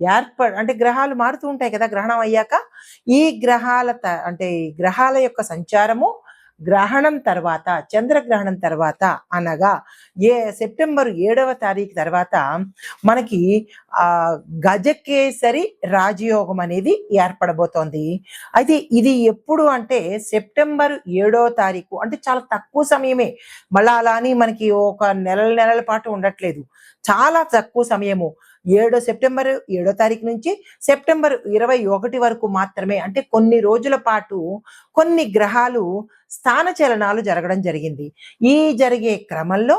ఏర్ప అంటే గ్రహాలు మారుతూ ఉంటాయి కదా గ్రహణం అయ్యాక ఈ గ్రహాల త- అంటే గ్రహాల యొక్క సంచారము గ్రహణం తర్వాత చంద్రగ్రహణం తర్వాత అనగా ఏ సెప్టెంబర్ ఏడవ తారీఖు తర్వాత మనకి ఆ గజకేసరి రాజయోగం అనేది ఏర్పడబోతోంది. అయితే ఇది ఎప్పుడు అంటే సెప్టెంబర్ ఏడో తారీఖు అంటే చాలా తక్కువ సమయమే. మళ్ళా అలా అని మనకి ఒక నెలల నెలల పాటు ఉండట్లేదు. చాలా తక్కువ సమయము. ఏడో సెప్టెంబర్ ఏడో తారీఖు నుంచి సెప్టెంబర్ ఇరవై ఒకటి వరకు మాత్రమే అంటే కొన్ని రోజుల పాటు కొన్ని గ్రహాలు స్థాన చలనాలు జరగడం జరిగింది. ఈ జరిగే క్రమంలో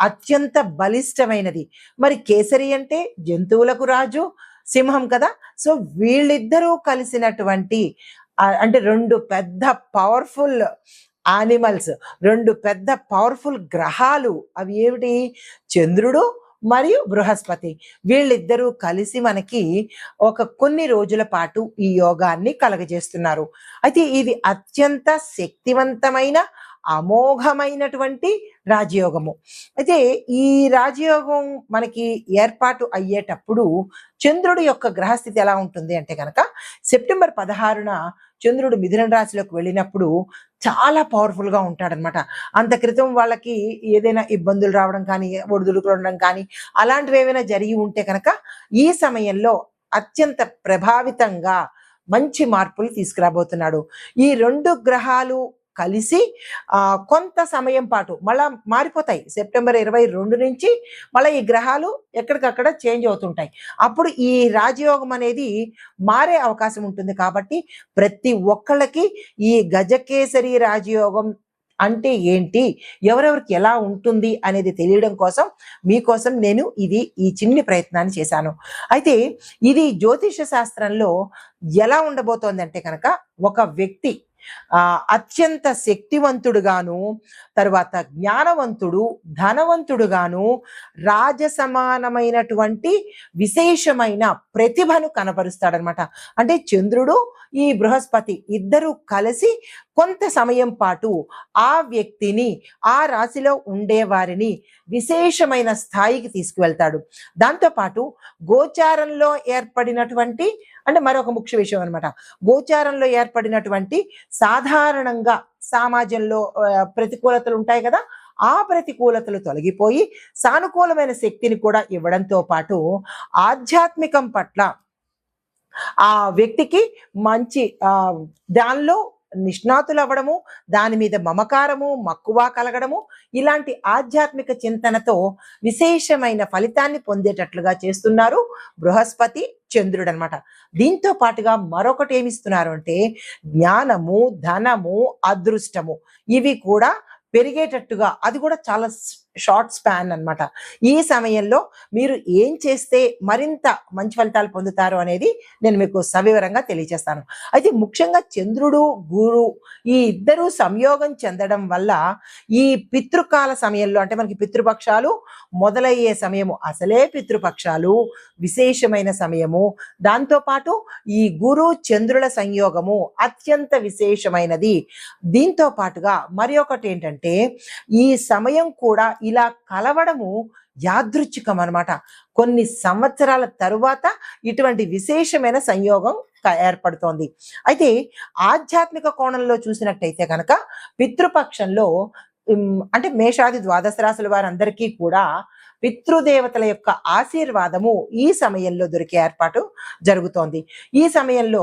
అత్యంత బలిష్టమైనది. మరి కేసరి అంటే జంతువులకు రాజు సింహం కదా? సో వీళ్ళిద్దరూ కలిసినటువంటి అంటే రెండు పెద్ద పవర్ఫుల్ యానిమల్స్ రెండు పెద్ద పవర్ఫుల్ గ్రహాలు. అవి ఏమిటి? చంద్రుడు మరియు బృహస్పతి. వీళ్ళిద్దరూ కలిసి మనకి ఒక కొన్ని రోజుల పాటు ఈ యోగాన్ని కలగజేస్తున్నారు. అయితే ఇది అత్యంత శక్తివంతమైన అమోఘమైనటువంటి రాజయోగము. అయితే ఈ రాజయోగం మనకి ఏర్పాటు అయ్యేటప్పుడు చంద్రుడి యొక్క గ్రహస్థితి ఎలా ఉంటుంది అంటే కనుక సెప్టెంబర్ పదహారున చంద్రుడు మిథున రాశిలోకి వెళ్ళినప్పుడు చాలా పవర్ఫుల్గా ఉంటాడనమాట అంత క్రితం వాళ్ళకి ఏదైనా ఇబ్బందులు రావడం కానీ ఒడిదుడుకులు ఉండడం కానీ అలాంటివి ఏమైనా జరిగి ఉంటే కనుక ఈ సమయంలో అత్యంత ప్రభావితంగా మంచి మార్పులు తీసుకురాబోతున్నాడు. ఈ రెండు గ్రహాలు కలిసి కొంత సమయం పాటు మళ్ళా మారిపోతాయి. సెప్టెంబర్ ఇరవై రెండు నుంచి మళ్ళీ ఈ గ్రహాలు ఎక్కడికక్కడ చేంజ్ అవుతుంటాయి. అప్పుడు ఈ రాజయోగం అనేది మారే అవకాశం ఉంటుంది కాబట్టి ప్రతి ఒక్కళ్ళకి ఈ గజకేసరి రాజయోగం అంటే ఏంటి? ఎవరెవరికి ఎలా ఉంటుంది అనేది తెలియడం కోసం మీకోసం నేను ఇది ఈ చిన్ని ప్రయత్నాన్ని చేశాను. అయితే ఇది జ్యోతిష శాస్త్రంలో ఎలా ఉండబోతోంది అంటే కనుక ఒక వ్యక్తి అత్యంత శక్తివంతుడుగాను తర్వాత జ్ఞానవంతుడు ధనవంతుడుగాను రాజసమానమైనటువంటి విశేషమైన ప్రతిభను కనపరుస్తాడనమాట. అంటే చంద్రుడు ఈ బృహస్పతి ఇద్దరు కలిసి కొంత సమయం పాటు ఆ వ్యక్తిని ఆ రాశిలో ఉండే వారిని విశేషమైన స్థాయికి తీసుకువెళ్తాడు. దాంతోపాటు గోచారంలో ఏర్పడినటువంటి అంటే మరొక ముఖ్య విషయం అనమాట గోచారంలో ఏర్పడినటువంటి సాధారణంగా సమాజంలో ప్రతికూలతలు ఉంటాయి కదా ఆ ప్రతికూలతలు తొలగిపోయి సానుకూలమైన శక్తిని కూడా ఇవ్వడంతో పాటు ఆధ్యాత్మికం పట్ల ఆ వ్యక్తికి మంచి ఆ దానిలో నిష్ణాతులు అవ్వడము దాని మీద మమకారము మక్కువ కలగడము ఇలాంటి ఆధ్యాత్మిక చింతనతో విశేషమైన ఫలితాన్ని పొందేటట్లుగా చేస్తున్నారు బృహస్పతి చంద్రుడు అనమాట దీంతో పాటుగా మరొకటి ఏమిస్తున్నారు అంటే జ్ఞానము ధనము అదృష్టము ఇవి కూడా పెరిగేటట్టుగా అది కూడా చాలా షార్ట్ స్పాన్ అన్నమాట. ఈ సమయంలో మీరు ఏం చేస్తే మరింత మంచి ఫలితాలు పొందుతారు అనేది నేను మీకు సవివరంగా తెలియజేస్తాను. అయితే ముఖ్యంగా చంద్రుడు గురు ఈ ఇద్దరు సంయోగం చెందడం వల్ల ఈ పితృకాల సమయంలో అంటే మనకి పితృపక్షాలు మొదలయ్యే సమయము అసలే పితృపక్షాలు విశేషమైన సమయము. దాంతోపాటు ఈ గురు చంద్రుల సంయోగము అత్యంత విశేషమైనది. దీంతో పాటుగా మరి ఒకటి ఏంటంటే ఈ సమయం కూడా ఇలా కలవడము యాదృచ్ఛికం అన్నమాట. కొన్ని సంవత్సరాల తరువాత ఇటువంటి విశేషమైన సంయోగం ఏర్పడుతోంది. అయితే ఆధ్యాత్మిక కోణంలో చూసినట్టయితే కనుక పితృపక్షంలో అంటే మేషాది ద్వాదశ రాశుల వారందరికీ కూడా పితృదేవతల యొక్క ఆశీర్వాదము ఈ సమయంలో దొరికే ఏర్పాటు జరుగుతోంది. ఈ సమయంలో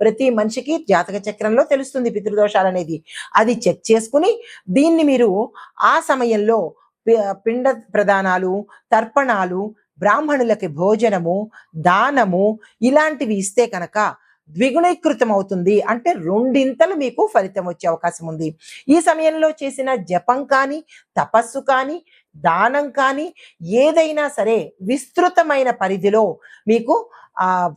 ప్రతి మనిషికి జాతక చక్రంలో తెలుస్తుంది పితృదోషాలు అనేది. అది చెక్ చేసుకుని దీన్ని మీరు ఆ సమయంలో పి- పిండ ప్రదానాలు తర్పణాలు బ్రాహ్మణులకి భోజనము దానము ఇలాంటివి ఇస్తే కనుక ద్విగుణీకృతం అవుతుంది. అంటే రెండింతలు మీకు ఫలితం వచ్చే అవకాశం ఉంది. ఈ సమయంలో చేసిన జపం కానీ తపస్సు కానీ దానం కానీ ఏదైనా సరే విస్తృతమైన పరిధిలో మీకు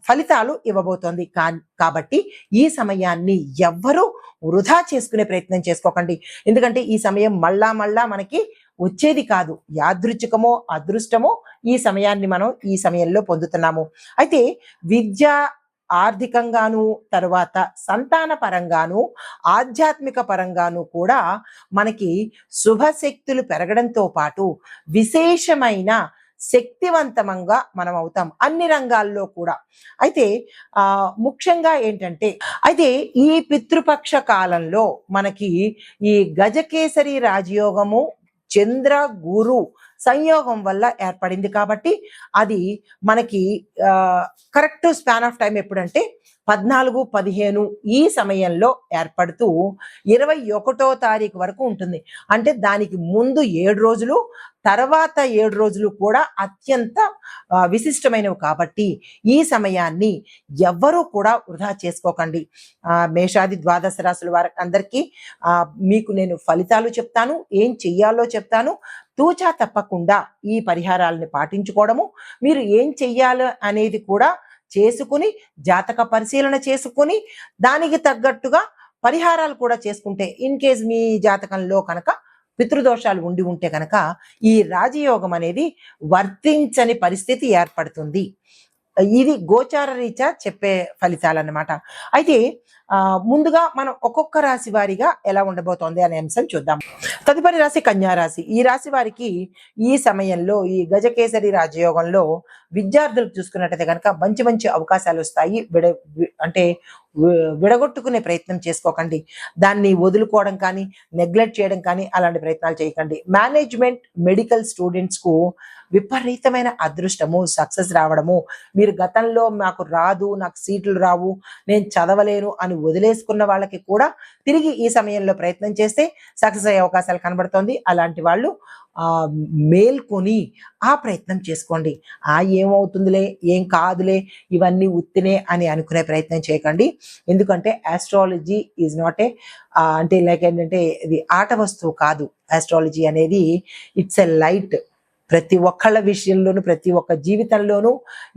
ఫలితాలు ఇవ్వబోతోంది. కా కాబట్టి ఈ సమయాన్ని ఎవ్వరూ వృధా చేసుకునే ప్రయత్నం చేసుకోకండి. ఎందుకంటే ఈ సమయం మళ్ళా మళ్ళా మనకి వచ్చేది కాదు. యాదృచ్ఛికమో అదృష్టమో ఈ సమయాన్ని మనం ఈ సమయంలో పొందుతున్నాము. అయితే విద్య ఆర్థికంగాను తర్వాత సంతాన పరంగాను ఆధ్యాత్మిక పరంగాను కూడా మనకి శుభశక్తులు పెరగడంతో పాటు విశేషమైన శక్తివంతమంగా మనం అవుతాం అన్ని రంగాల్లో కూడా. అయితే ఆ ముఖ్యంగా ఏంటంటే అయితే ఈ పితృపక్ష కాలంలో మనకి ఈ గజకేసరి రాజయోగము చంద్ర గురు సంయోగం వల్ల ఏర్పడింది కాబట్టి అది మనకి కరెక్ట్ స్పాన్ ఆఫ్ టైం ఎప్పుడంటే పద్నాలుగు పదిహేను ఈ సమయంలో ఏర్పడుతూ ఇరవై ఒకటో తారీఖు వరకు ఉంటుంది. అంటే దానికి ముందు ఏడు రోజులు తర్వాత ఏడు రోజులు కూడా అత్యంత విశిష్టమైనవి కాబట్టి ఈ సమయాన్ని ఎవ్వరూ కూడా వృధా చేసుకోకండి. మేషాది ద్వాదశ రాశుల వారికి అందరికీ మీకు నేను ఫలితాలు చెప్తాను ఏం చెయ్యాలో చెప్తాను. తూచా తప్పకుండా ఈ పరిహారాలను పాటించుకోవడము మీరు ఏం చెయ్యాలి అనేది కూడా చేసుకుని జాతక పరిశీలన చేసుకుని దానికి తగ్గట్టుగా పరిహారాలు కూడా చేసుకుంటే ఇన్ కేస్ మీ జాతకంలో కనుక పితృదోషాలు ఉండి ఉంటే కనుక ఈ రాజయోగం అనేది వర్తించని పరిస్థితి ఏర్పడుతుంది. ఇది గోచార రీత్యా చెప్పే ఫలితాలు అన్నమాట అయితే ముందుగా మనం ఒక్కొక్క రాశి వారిగా ఎలా ఉండబోతోంది అనే అంశం చూద్దాం. తదుపరి రాశి కన్యా రాశి. ఈ రాశి వారికి ఈ సమయంలో ఈ గజకేసరి రాజయోగంలో విద్యార్థులకు చూసుకున్నట్టయితే కనుక మంచి మంచి అవకాశాలు వస్తాయి. విడ అంటే విడగొట్టుకునే ప్రయత్నం చేసుకోకండి. దాన్ని వదులుకోవడం కానీ నెగ్లెక్ట్ చేయడం కానీ అలాంటి ప్రయత్నాలు చేయకండి. మేనేజ్మెంట్ మెడికల్ స్టూడెంట్స్కు విపరీతమైన అదృష్టము సక్సెస్ రావడము. మీరు గతంలో నాకు రాదు నాకు సీట్లు రావు నేను చదవలేను అని వదిలేసుకున్న వాళ్ళకి కూడా తిరిగి ఈ సమయంలో ప్రయత్నం చేస్తే సక్సెస్ అయ్యే అవకాశాలు కనబడుతోంది. అలాంటి వాళ్ళు మేల్కొని ఆ ప్రయత్నం చేసుకోండి. ఆ ఏమవుతుందిలే ఏం కాదులే ఇవన్నీ ఉత్తినే అని అనుకునే ప్రయత్నం చేయకండి. ఎందుకంటే ఆస్ట్రాలజీ ఈజ్ నాట్ ఏ అంటే లైక్ ఏంటంటే ఇది ఆట వస్తువు కాదు. ఆస్ట్రాలజీ అనేది ఇట్స్ ఎ లైట్ ప్రతి ఒక్కళ్ళ విషయంలోనూ ప్రతి ఒక్క జీవితంలోనూ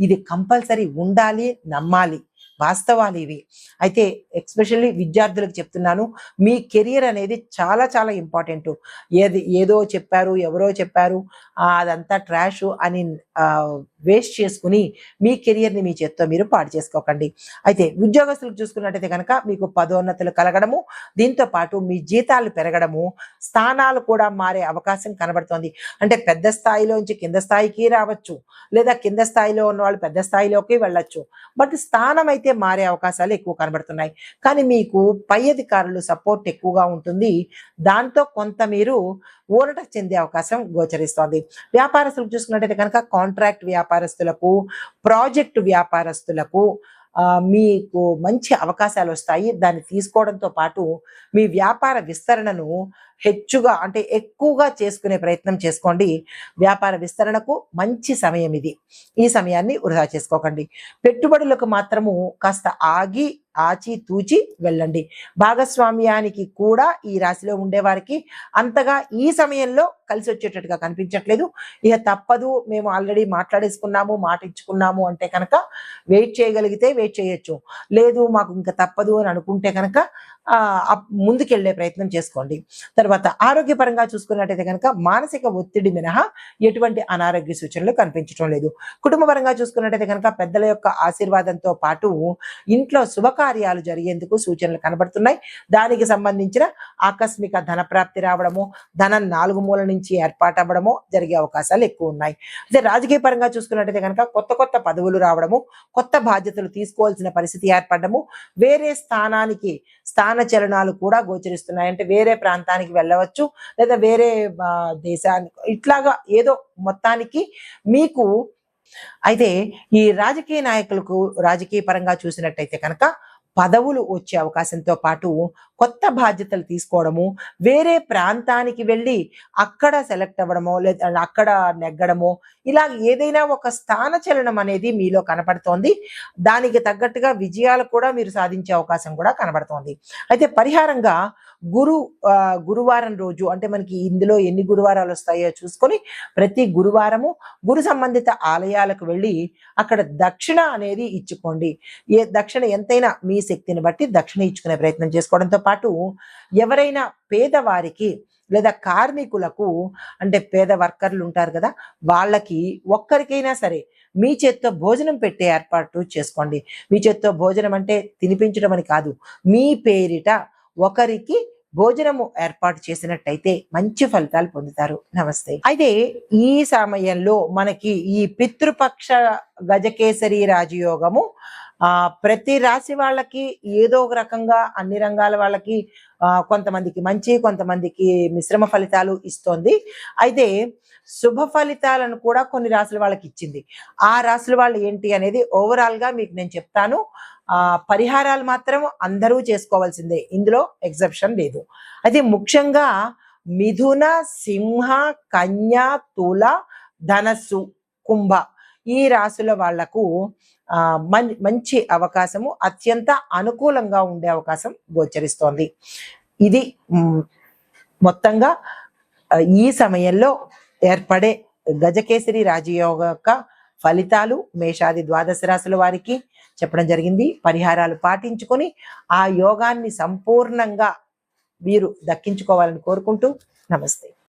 ఇది కంపల్సరీ ఉండాలి నమ్మాలి. వాస్తవాలు ఇవి. అయితే ఎక్స్పెషల్లీ విద్యార్థులకు చెప్తున్నాను మీ కెరియర్ అనేది చాలా చాలా ఇంపార్టెంట్. ఏది ఏదో చెప్పారు ఎవరో చెప్పారు అదంతా ట్రాష్ అని వేస్ట్ చేసుకుని మీ కెరియర్ని మీ చేత్తో మీరు పాడు చేసుకోకండి. అయితే ఉద్యోగస్తులకు చూసుకున్నట్టయితే కనుక మీకు పదోన్నతులు కలగడము దీంతో పాటు మీ జీతాలు పెరగడము స్థానాలు కూడా మారే అవకాశం కనబడుతోంది. అంటే పెద్ద స్థాయిలోంచి కింద స్థాయికి రావచ్చు లేదా కింద స్థాయిలో ఉన్న వాళ్ళు పెద్ద స్థాయిలోకి వెళ్ళొచ్చు. బట్ స్థానం అయితే మారే అవకాశాలు ఎక్కువ కనబడుతున్నాయి. కానీ మీకు పై అధికారులు సపోర్ట్ ఎక్కువగా ఉంటుంది. దాంతో కొంత మీరు ఊరట చెందే అవకాశం గోచరిస్తోంది. వ్యాపారస్తులకు చూసుకున్నట్టయితే కనుక కాంట్రాక్ట్ వ్యాపారం వ్యాపారస్తులకు ప్రాజెక్టు వ్యాపారస్తులకు ఆ, మీకు మంచి అవకాశాలు వస్తాయి. దాన్ని తీసుకోవడంతో పాటు మీ వ్యాపార విస్తరణను హెచ్చుగా అంటే ఎక్కువగా చేసుకునే ప్రయత్నం చేసుకోండి. వ్యాపార విస్తరణకు మంచి సమయం ఇది. ఈ సమయాన్ని వృధా చేసుకోకండి. పెట్టుబడులకు మాత్రము కాస్త ఆగి ఆచి తూచి వెళ్ళండి. భాగస్వామ్యానికి కూడా ఈ రాశిలో ఉండేవారికి అంతగా ఈ సమయంలో కలిసి వచ్చేటట్టుగా కనిపించట్లేదు. ఇక తప్పదు మేము ఆల్రెడీ మాట్లాడేసుకున్నాము మాట ఇచ్చుకున్నాము అంటే కనుక వెయిట్ చేయగలిగితే వెయిట్ చేయొచ్చు. లేదు మాకు ఇంకా తప్పదు అని అనుకుంటే కనుక ముందుకెళ్ళే ప్రయత్నం చేసుకోండి. తర్వాత ఆరోగ్యపరంగా చూసుకున్నట్టయితే కనుక మానసిక ఒత్తిడి మినహా ఎటువంటి అనారోగ్య సూచనలు కనిపించడం లేదు. కుటుంబపరంగా చూసుకున్నట్టయితే కనుక పెద్దల యొక్క ఆశీర్వాదంతో పాటు ఇంట్లో శుభకార్యాలు జరిగేందుకు సూచనలు కనబడుతున్నాయి. దానికి సంబంధించిన ఆకస్మిక ధన ప్రాప్తి రావడము ధనం నాలుగు మూల నుంచి ఏర్పాటు అవ్వడము జరిగే అవకాశాలు ఎక్కువ ఉన్నాయి. అదే రాజకీయ పరంగా చూసుకున్నట్టయితే కనుక కొత్త కొత్త పదవులు రావడము కొత్త బాధ్యతలు తీసుకోవాల్సిన పరిస్థితి ఏర్పడము వేరే స్థానానికి స్థానం చలనాలు కూడా గోచరిస్తున్నాయి. అంటే వేరే ప్రాంతానికి వెళ్ళవచ్చు లేదా వేరే దేశానికి ఇట్లాగా ఏదో మొత్తానికి మీకు అయితే ఈ రాజకీయ నాయకులకు రాజకీయ పరంగా చూసినట్టయితే కనుక పదవులు వచ్చే అవకాశంతో పాటు కొత్త బాధ్యతలు తీసుకోవడము వేరే ప్రాంతానికి వెళ్ళి అక్కడ సెలెక్ట్ అవ్వడమో లేదా అక్కడ నెగ్గడమో ఇలా ఏదైనా ఒక స్థాన చలనం అనేది మీలో కనపడుతోంది. దానికి తగ్గట్టుగా విజయాలు కూడా మీరు సాధించే అవకాశం కూడా కనబడుతోంది. అయితే పరిహారంగా గురు గురువారం రోజు అంటే మనకి ఇందులో ఎన్ని గురువారాలు వస్తాయో చూసుకొని ప్రతి గురువారము గురు సంబంధిత ఆలయాలకు వెళ్ళి అక్కడ దక్షిణ అనేది ఇచ్చుకోండి. ఏ దక్షిణ ఎంతైనా మీ శక్తిని బట్టి దక్షిణ ఇచ్చుకునే ప్రయత్నం చేసుకోవడంతో పాటు ఎవరైనా పేదవారికి లేదా కార్మికులకు అంటే పేద వర్కర్లు ఉంటారు కదా వాళ్ళకి ఒక్కరికైనా సరే మీ చేత్తో భోజనం పెట్టే ఏర్పాటు చేసుకోండి. మీ చేత్తో భోజనం అంటే తినిపించడం అని కాదు. మీ పేరిట ఒకరికి భోజనము ఏర్పాటు చేసినట్టయితే మంచి ఫలితాలు పొందుతారు. నమస్తే. అయితే ఈ సమయంలో మనకి ఈ పితృపక్ష గజకేసరి రాజయోగము ప్రతి రాశి వాళ్ళకి ఏదో ఒక రకంగా అన్ని రంగాల వాళ్ళకి ఆ, కొంతమందికి మంచి కొంతమందికి మిశ్రమ ఫలితాలు ఇస్తోంది. అయితే శుభ ఫలితాలను కూడా కొన్ని రాశుల వాళ్ళకి ఇచ్చింది. ఆ రాశుల వాళ్ళు ఏంటి అనేది ఓవరాల్గా మీకు నేను చెప్తాను. ఆ పరిహారాలు మాత్రం అందరూ చేసుకోవాల్సిందే. ఇందులో ఎగ్జెప్షన్ లేదు. అయితే ముఖ్యంగా మిథున సింహ కన్య తుల ధనస్సు కుంభ ఈ రాశుల వాళ్ళకు మంచి అవకాశము అత్యంత అనుకూలంగా ఉండే అవకాశం గోచరిస్తోంది. ఇది మొత్తంగా ఈ సమయంలో ఏర్పడే గజకేసరి రాజయోగ యొక్క ఫలితాలు మేషాది ద్వాదశ రాశుల వారికి చెప్పడం జరిగింది. పరిహారాలు పాటించుకొని ఆ యోగాన్ని సంపూర్ణంగా వీరు దక్కించుకోవాలని కోరుకుంటూ నమస్తే.